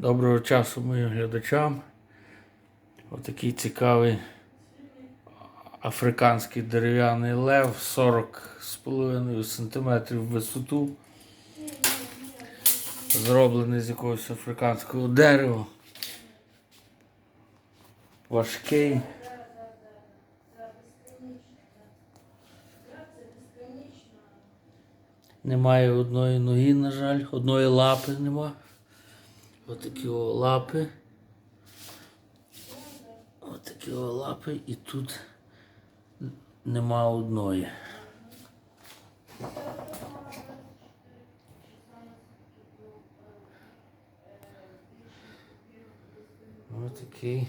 Доброго часу моїм глядачам. Отакий цікавий африканський дерев'яний лев 40,5 см в висоту. Зроблений з якогось африканського дерева. Важкий. Немає одної ноги, на жаль, одної лапи нема. Отакі о лапи. Отакі о лапи і тут нема одної. Отакий.